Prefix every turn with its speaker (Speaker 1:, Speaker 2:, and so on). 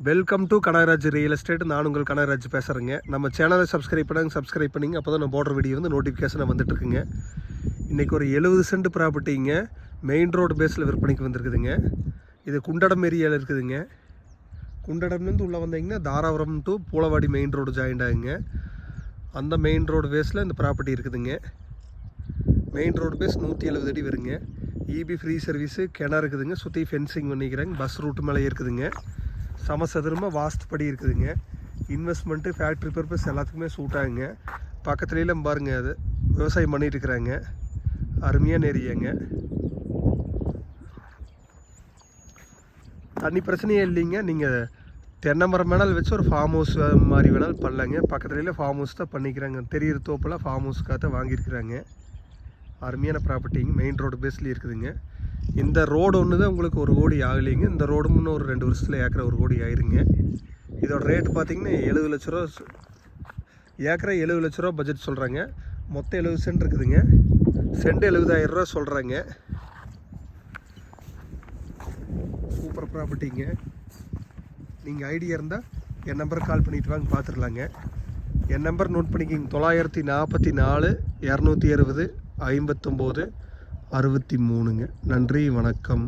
Speaker 1: Welcome to Kanagaraj real estate நான் உங்கள் கனகராஜ் பேசுகிறேங்க நம்ம சேனலை சப்ஸ்கிரைப் பண்ணுங்க சப்ஸ்கிரைப் பண்ணிங்க. அப்போ தான் நான் போடுற வீடியோ வந்து நோட்டிஃபிகேஷன் வந்துட்டுருக்குங்க இன்றைக்கி ஒரு எழுபது சென்ட் ப்ராப்பர்ட்டிங்க மெயின் ரோடு பேஸில் விற்பனைக்கு வந்திருக்குதுங்க. இது குண்டடம் ஏரியாவில் இருக்குதுங்க. குண்டடம்லேருந்து உள்ளே வந்தீங்கன்னா Dharapuram to Poolavadi main road joint ஆகுங்க. அந்த மெயின் ரோடு பேஸில் இந்த ப்ராப்பர்ட்டி இருக்குதுங்க. மெயின் ரோடு பேஸ் நூற்றி எழுபது அடி வருங்க. இபி ஃப்ரீ சர்வீஸு கிணறு இருக்குதுங்க. சுற்றி ஃபென்சிங் பண்ணிக்கிறாங்க. பஸ் ரூட் மேலே இருக்குதுங்க. சமசதுரமாக வாஸ்துப்படி இருக்குதுங்க. இன்வெஸ்ட்மெண்ட்டு ஃபேக்ட்ரி பர்பஸ் எல்லாத்துக்குமே சூட் ஆகுங்க. பக்கத்துலேயும் பாருங்கள் அது விவசாயம் பண்ணிகிட்ருக்குறாங்க இருக்கிறாங்க. அருமையான ஏரியாங்க தண்ணி பிரச்சனையே இல்லைங்க. நீங்கள் தென்னை மரம் வேணாலும் வச்சு ஒரு ஃபார்ம் ஹவுஸ் மாதிரி வேணாலும் பண்ணலாங்க. பக்கத்துலேயே ஃபார்ம் ஹவுஸ் தான் பண்ணிக்கிறாங்க. தெரியிற தோப்பெல்லாம் ஃபார்ம் ஹவுஸ்க்காக தான் வாங்கியிருக்கிறாங்க. அருமையான ப்ராப்பர்ட்டிங்க மெயின் ரோடு பேஸ்லேயே இருக்குதுங்க. இந்த ரோடு ஒன்று தான் உங்களுக்கு ஒரு கோடி ஆகலைங்க. இந்த ரோடும் இன்னும் ஒரு ரெண்டு வருஷத்தில் ஏக்கரை ஒரு கோடி ஆயிருங்க. இதோட ரேட் பார்த்தீங்கன்னா எழுபது லட்ச ரூபா ஏக்கரை எழுபது லட்ச ரூபா பட்ஜெட் சொல்கிறாங்க மொத்தம் எழுபது சென்ட் இருக்குதுங்க. சென்ட் எழுபதாயிரம் ரூபா சொல்கிறாங்க சூப்பர் ப்ராப்பர்ட்டிங்க நீங்கள் ஐடியா இருந்தால் என் நம்பருக்கு கால் பண்ணிட்டு வாங்க பார்த்துடலாங்க என் நம்பர் நோட் பண்ணிக்கிங்க. தொள்ளாயிரத்தி நாற்பத்தி நாலு இரநூத்தி அறுபது ஐம்பத்தொம்போது அறுபத்தி மூணுங்க. நன்றி வணக்கம்.